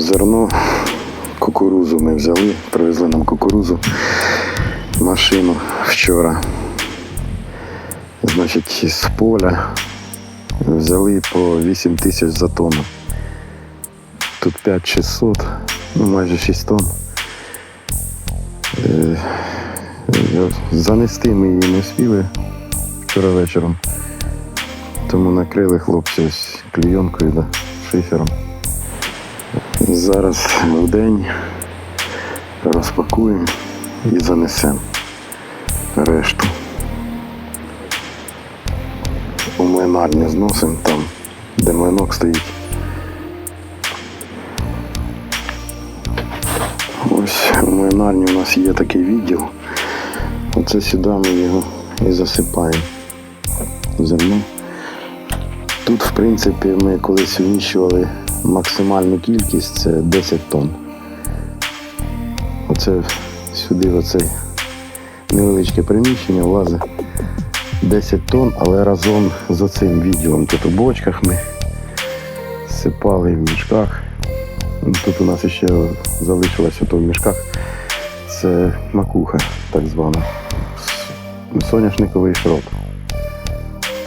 Зерно, кукурузу ми взяли, привезли нам кукурузу, машину вчора. Значить, з поля взяли по 8 тисяч за тонну. Тут 5600, ну майже 6 тонн. Е, Занести ми її не встигли вчора вечором. Тому накрили хлопці ось клійонкою, да, шифером. Зараз в день розпакуємо і занесемо решту. У млинарню зносимо там, де млинок стоїть. Ось у млинарні у нас є такий відділ. Оце сюди ми його і засипаємо. Зерно. Тут, в принципі, ми колись вміщували максимальну кількість це 10 тонн. Оце сюди, оце невеличке приміщення влазить 10 тонн, але разом з оцим відділом. Тут у бочках ми сипали в мішках. Ну, Тут у нас ще залишилося в мішках. Це макуха, так звана. Соняшниковий шрот.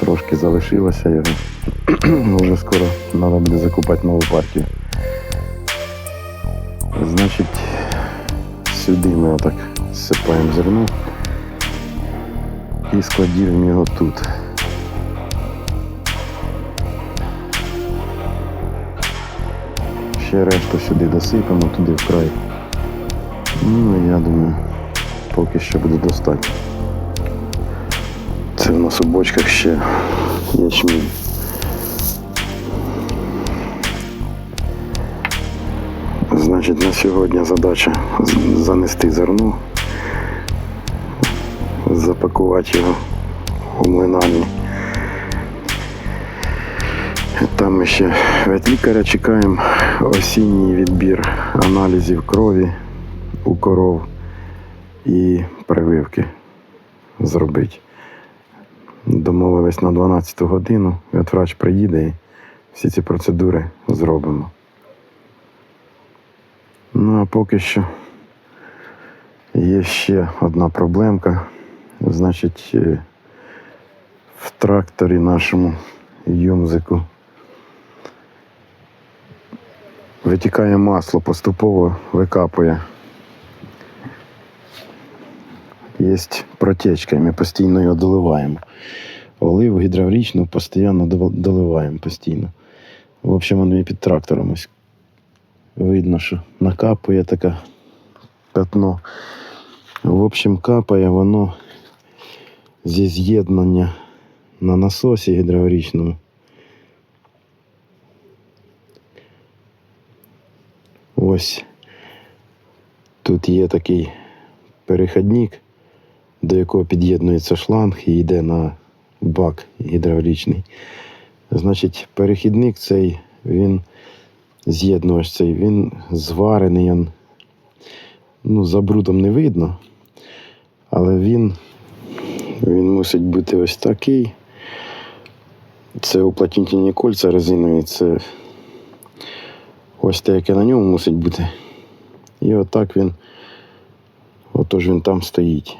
Трошки залишилося його. Вже скоро треба буде закупати нову партію. Значить, сюди ми отак сипаємо зерно і складіємо його тут. Ще решту сюди досипемо, туди в край. Ну, я думаю, поки що буде достатньо. Це в нас у бочках ще ячмінь. Значить, на сьогодні задача занести зерно, запакувати його у млинарні. Там ми ще від лікаря чекаємо осінній відбір аналізів крові у коров і прививки зробити. Домовились на 12 годину, і от врач приїде і всі ці процедури зробимо. Ну а поки що є ще одна проблемка. Значить, е, в тракторі нашому юмзику витікає масло, поступово викапує. Є протечка, і ми постійно його доливаємо. Оливу гідравлічну постійно доливаємо постійно. В общем, воно і під трактором ось видно, що накапує таке пятно. В общем, капає воно зі з'єднання на насосі гідравлічному. Ось тут є такий перехідник, до якого під'єднується шланг і йде на бак гідравлічний. Значить, перехідник цей, він з'єднувач цей, він зварений, він, ну, за брудом не видно, але він, він мусить бути ось такий. Це уплотнительні кольця резинові, це ось те, яке на ньому мусить бути. І отак він, отож він там стоїть.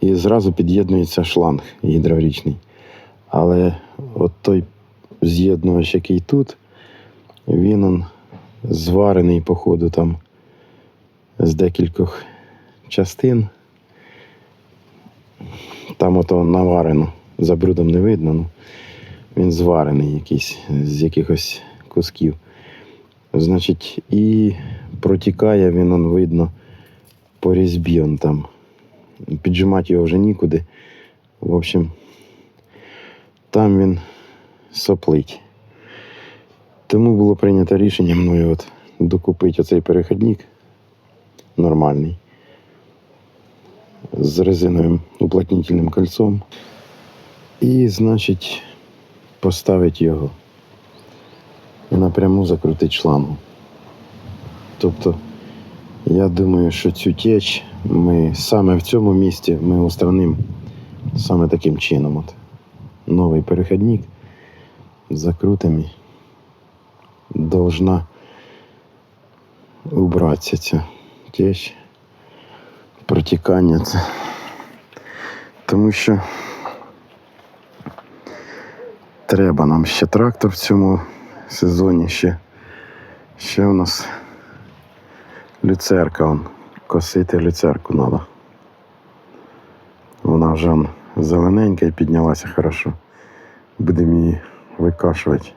І зразу під'єднується шланг гідравлічний. Але от той з'єднувач, який тут, він он зварений, по ходу там з декількох частин. Там ото наварено, за брудом не видно, ну, він зварений якийсь з якихось кусків. Значить, і протікає він, он видно, по різьбі он там. Піджимати його вже нікуди. В общем, там він соплить. Тому було прийнято рішення мною от докупити оцей перехідник нормальний з резиновим уплотнительним кольцом. І, значить, поставити його і напряму закрутити шлангу. Тобто, я думаю, що цю теч ми саме в цьому місці ми устранимо саме таким чином. От. Новий перехідник закрутимо. і Должна убратися ця течь, протікання це. Тому що треба нам ще трактор в цьому сезоні. Ще, ще у нас люцерка. Он, косити люцерку треба. Вона вже зелененька і піднялася хорошо. Будемо її викашувати.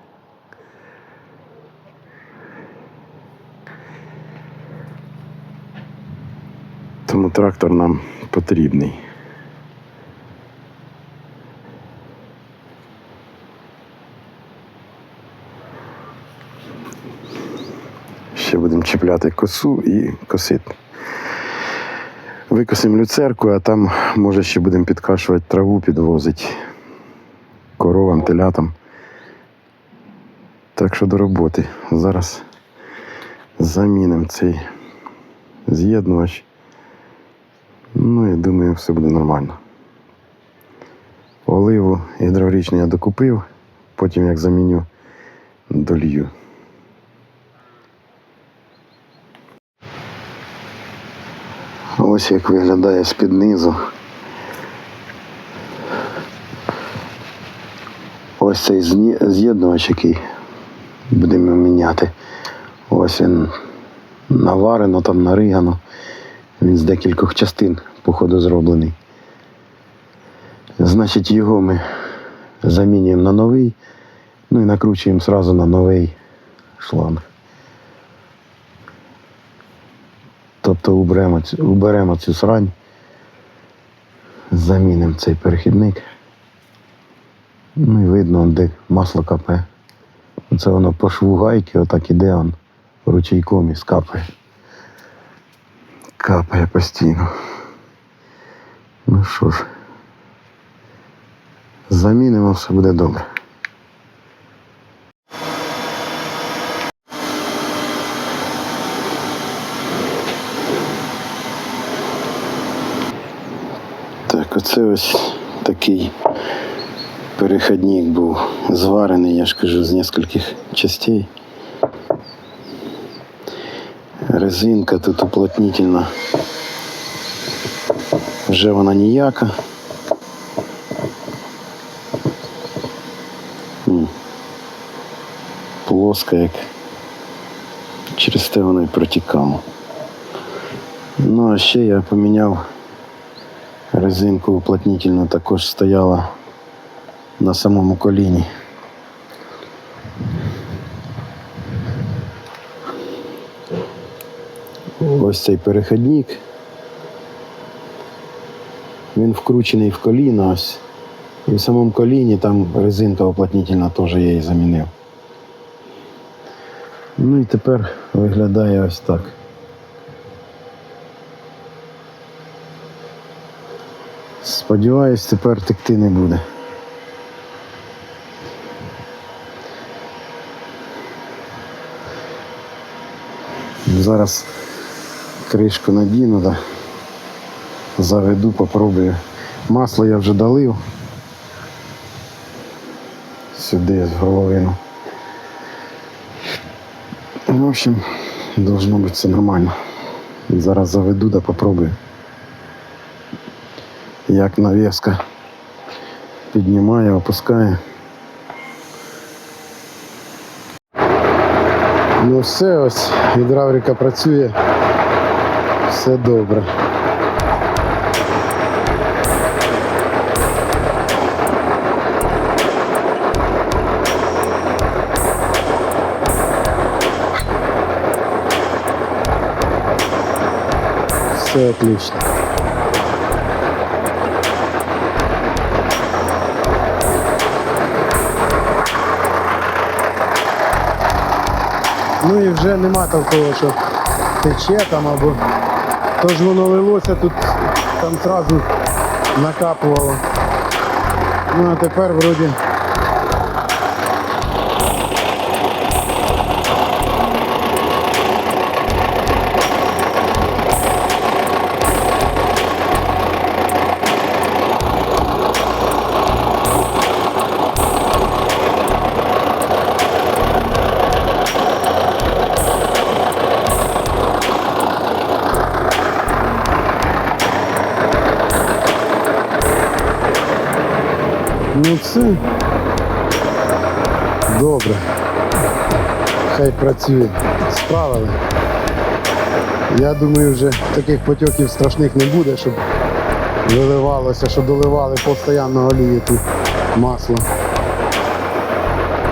Тому трактор нам потрібний. Ще будемо чіпляти косу і косити. Викосимо люцерку, а там може ще будемо підкашувати траву, підвозити коровам, телятам. Так що до роботи. Зараз замінимо цей з'єднувач. Ну і думаю, все буде нормально. Оливу гідравлічну я докупив, потім як заміню, долью. Ось як виглядає з-під низу. Ось цей з'єднувач, який будемо міняти. Ось він наварено, там наригано. Він з декількох частин, походу, зроблений. Значить, його ми замінюємо на новий, ну і накручуємо одразу на новий шланг. Тобто уберемо, уберемо цю срань, замінимо цей перехідник. Ну і видно, де масло капе. Це воно по шву гайки, отак іде он ручейком і скапає. Капає постійно. Ну що ж, замінимо, все буде добре. Так, оце ось такий перехідник був зварений, я ж кажу, з нескольких частей. Резинка тут уплотнительна. Вже вона ніяка. Плоска, як через те воно і протікало. Ну, а ще я поміняв резинку уплотнительну, також стояла на самому коліні. Ось цей переходник. Він вкручений в коліно ось. І в самому коліні там резинка уплотнительна теж я її замінив. Ну і тепер виглядає ось так. Сподіваюсь, тепер текти не буде. Зараз кришку надіну, да. заведу, попробую. Масло я вже долив. Сюди в головину. В общем, должно бути все нормально. Зараз заведу да попробую. Як навеска піднімає, опускає. Ну все, ось гідравліка працює. Все добре. Все отлично. Ну і вже нема такого, що тече там або тож воно лилося тут там зразу накапувало. Ну а тепер вроді. Все. Добре. Хай працює. Справили. Я думаю, вже таких потьоків страшних не буде, щоб виливалося, щоб доливали постійно олію тут масло.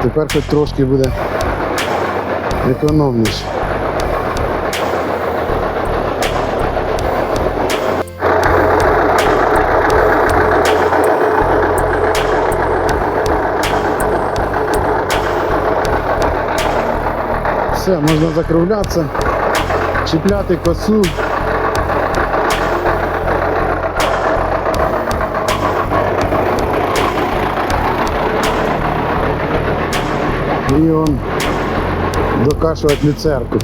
Тепер хоч трошки буде економніше. Все, можна закруглятися, чіпляти косу. І он докашувати люцерку.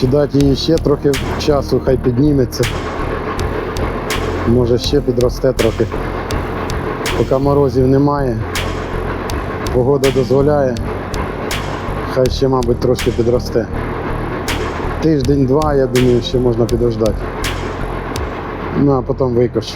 Чи дати їй ще трохи часу, хай підніметься. Може ще підросте трохи. Поки морозів немає, погода дозволяє, хай ще, мабуть, трошки підросте. Тиждень-два, я думаю, ще можна підождати. Ну а потім викошу.